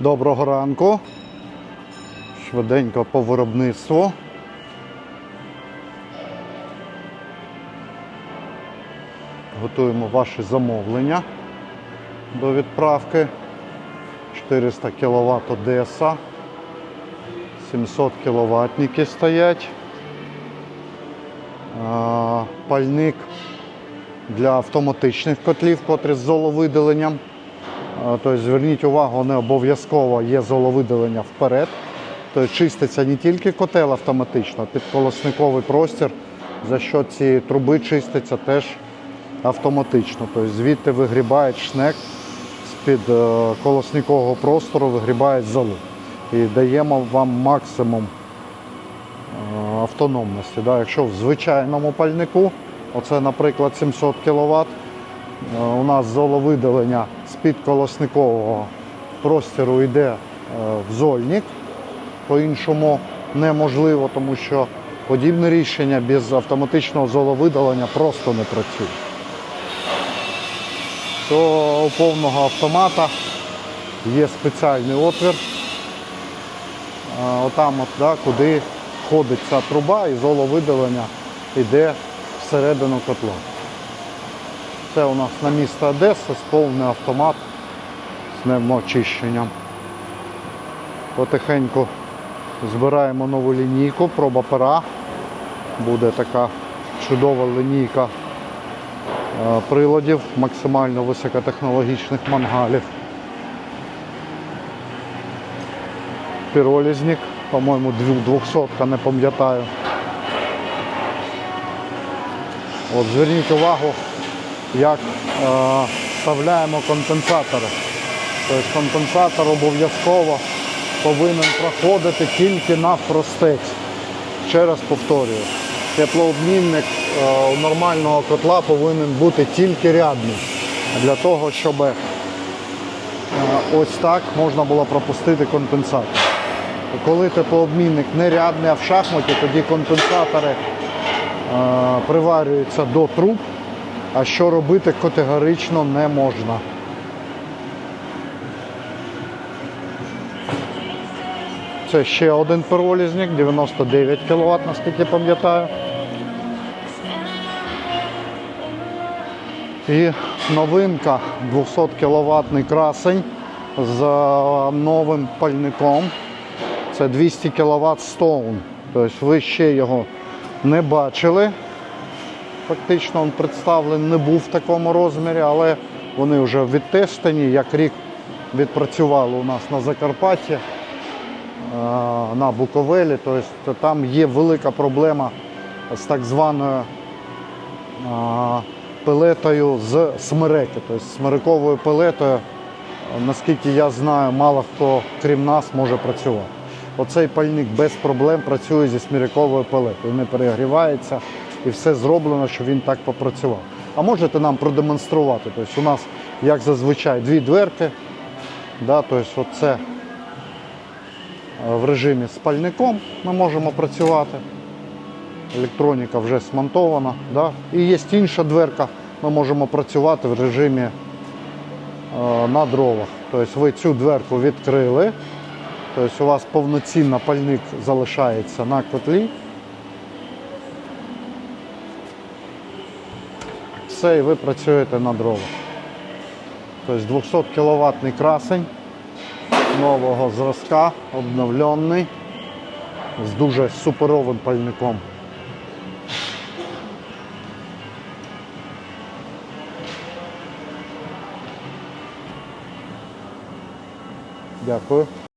Доброго ранку. Швиденько по виробництву. Готуємо ваші замовлення до відправки. 400 кВт Одеса. 700 кВт стоять. Пальник для автоматичних котлів, котрі з золовидаленням. Тобто зверніть увагу, не обов'язково є золовидалення вперед. Тобто чиститься не тільки котел автоматично, а підколосниковий простір, за що ці труби чиститься теж автоматично. Тобто звідти вигрібають шнек з-під е, колосникового простору, вигрібають золу. І даємо вам максимум е, автономності. Якщо в звичайному пальнику, оце, наприклад, 700 кВт, У нас золовидалення з-під колосникового простору йде е, в зольник. По-іншому неможливо, тому що подібне рішення без автоматичного золовидалення просто не працює. У повного автомата є спеціальний отвір. Е, Отам, от, да, куди входить ця труба і золовидалення йде всередину котла. Це у нас на місто Одеса, повний автомат з пневмоочищенням. Потихеньку збираємо нову лінійку, проба пера. Буде така чудова лінійка е, приладів, максимально високотехнологічних мангалів. Піролізник, по-моєму, 200 не пам'ятаю. От зверніть увагу, як е, вставляємо компенсатори. Тобто компенсатор обов'язково повинен проходити тільки навпростець. Ще раз повторюю, теплообмінник е, у нормального котла повинен бути тільки рядний. Для того, щоб е, ось так можна було пропустити компенсатор. Коли теплообмінник не рядний, а в шахматі, тоді компенсатори приварюються до труб, а що робити категорично не можна. Це ще один пиролізник, 99 кВт, наскільки пам'ятаю. І новинка 200 кВт красень з новим пальником. Це 200 кВт Stone. Тобто ви ще його не бачили. Фактично він представлений не був в такому розмірі, але вони вже відтестені, як рік відпрацювали у нас на Закарпатті, е, на Буковелі. Тобто там є велика проблема з так званою е, пелетою з смереки, тобто смириковою пелетою, наскільки я знаю, мало хто крім нас може працювати. Оцей пальник без проблем працює зі сміриковою пелетою, не перегрівається і все зроблено, щоб він так попрацював. А можете нам продемонструвати? Тобто у нас, як зазвичай, дві дверки. Да, тобто оце е, в режимі з пальником ми можемо працювати. Електроніка вже смонтована. Да? І є інша дверка, ми можемо працювати в режимі е, на дровах. Тобто ви цю дверку відкрили, тобто у вас повноцінно пальник залишається на котлі. Все, і ви працюєте на дровах. Тобто 200 кВт красень нового зразка, обновлений, з дуже суперовим пальником. Дякую.